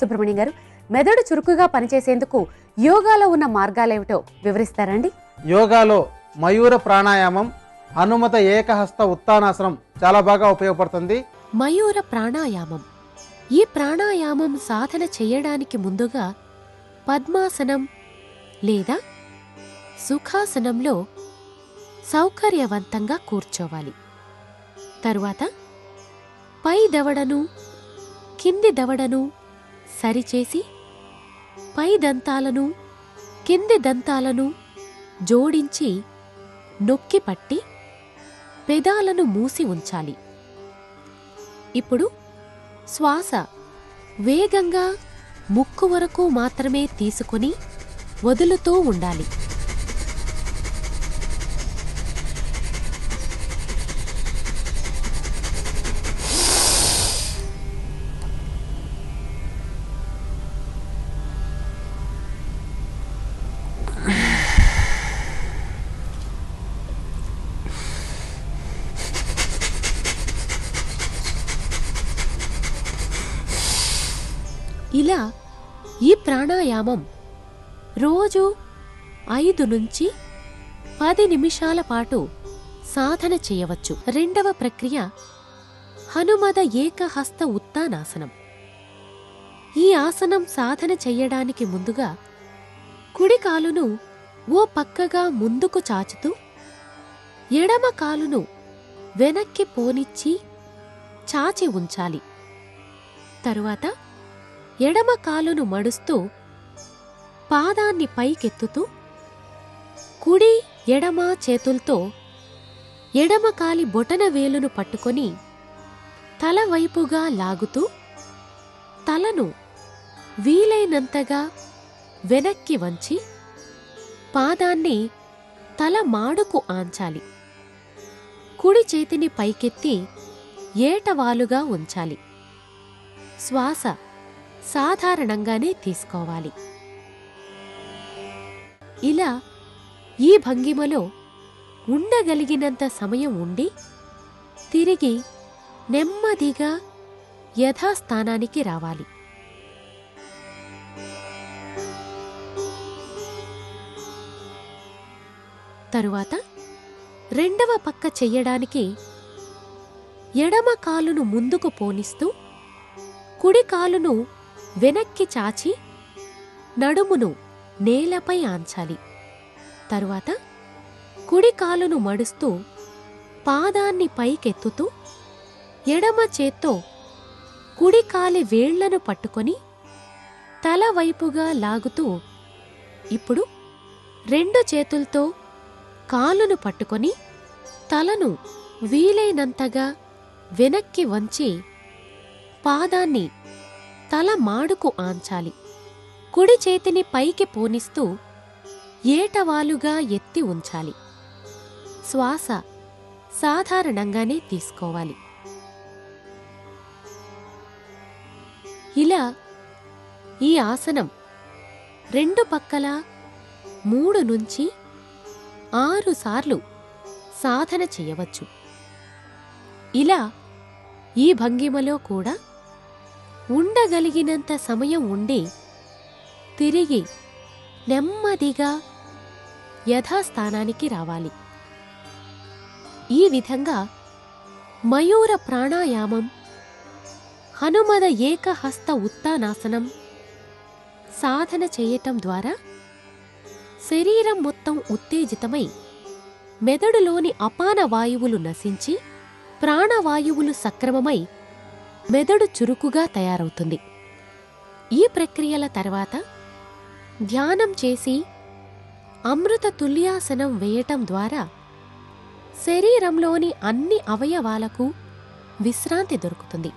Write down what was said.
సుబ్రహ్మణ్యం గారు మెదడు చురుకుగా పనిచేసేందుకు యోగాలో ఉన్న మార్గాలేమిటో వివరిస్తారండి. యోగాలో మయూర ప్రాణాయామం హనుమత ఏకహస్త ఉత్తానాసనం చాలా బాగా ఉపయోగపడుతుంది. మయూర ప్రాణాయామం. ఈ ప్రాణాయామం సాధన చేయడానికి ముందుగా పద్మాసనం లేదా సుఖాసనంలో సౌకర్యవంతంగా కూర్చోవాలి. తరువాత పై దవడను కింది దవడను సరిచేసి పై దంతాలను కింది దంతాలను జోడించి నొక్కి పట్టి పెదాలను మూసి ఉంచాలి. ఇప్పుడు శ్వాస వేగంగా ముక్కు వరకు మాత్రమే తీసుకుని వదులుతూ ఉండాలి. ఇలా ఈ ప్రాణాయామం రోజు ఐదు నుంచి పది నిమిషాల పాటు సాధన చేయవచ్చు. రెండవ ప్రక్రియ హనుమద ఏకహస్త ఉత్తానాసనం. ఈ ఆసనం సాధన చెయ్యడానికి ముందుగా కుడి కాలును ఓ పక్కగా ముందుకు చాచుతూ ఎడమ కాలును వెనక్కి పోనిచ్చి చాచి ఉంచాలి. తరువాత ఎడమ కాలును మడుస్తూ పాదాన్ని పైకెత్తుతూ కుడి ఎడమ చేతులతో ఎడమ కాలి బొటన వేలును పట్టుకొని తల వైపుగా లాగుతూ తలను వీలైనంతగా వెనక్కి వంచి పాదాన్ని తల మాడుకు ఆంచాలి. కుడి చేతిని పైకెత్తి ఏటవాలుగా ఉంచాలి. శ్వాస సాధారణంగానే తీసుకోవాలి. ఇలా ఈ భంగిమలో ఉండగలిగినంత సమయం ఉండి తిరిగి నెమ్మదిగా యథాస్థానానికి రావాలి. తరువాత రెండవ పక్క చెయ్యడానికి ఎడమ కాలును ముందుకు పోనిస్తూ కుడి కాలును వెనక్కి చాచి నడుమును నేలపై ఆంచాలి. తరువాత కుడి కాలును మడుస్తూ పాదాన్ని పైకెత్తుతూ ఎడమ చేత్తో కుడి కాలి వేళ్ళను పట్టుకొని తల వైపుగా లాగుతూ ఇప్పుడు రెండు చేతులతో కాలును పట్టుకొని తలను వీలైనంతగా వెనక్కి వంచి పాదాన్ని తల మాడుకు ఆంచాలి. కుడి చేతిని పైకి పోనిస్తూ ఏటవాలుగా ఎత్తి ఉంచాలి. శ్వాస సాధారణంగానే తీసుకోవాలి. ఇలా ఈ ఆసనం రెండు పక్కల మూడు నుంచి ఆరు సార్లు సాధన చేయవచ్చు. ఇలా ఈ భంగిమలో కూడా ఉండగలిగినంత సమయం ఉండి తిరిగి నెమ్మదిగా యథాస్థానానికి రావాలి. ఈ విధంగా మయూర ప్రాణాయామం హనుమద ఏకహస్త ఉత్తానాసనం సాధన చేయటం ద్వారా శరీరం మొత్తం ఉత్తేజితమై మెదడులోని అపాన వాయువులు నశించి ప్రాణవాయువులు సక్రమమై మెదడు చురుకుగా తయారవుతుంది. ఈ ప్రక్రియల తర్వాత ధ్యానం చేసి అమృత తుల్యాసనం వేయటం ద్వారా శరీరంలోని అన్ని అవయవాలకు విశ్రాంతి దొరుకుతుంది.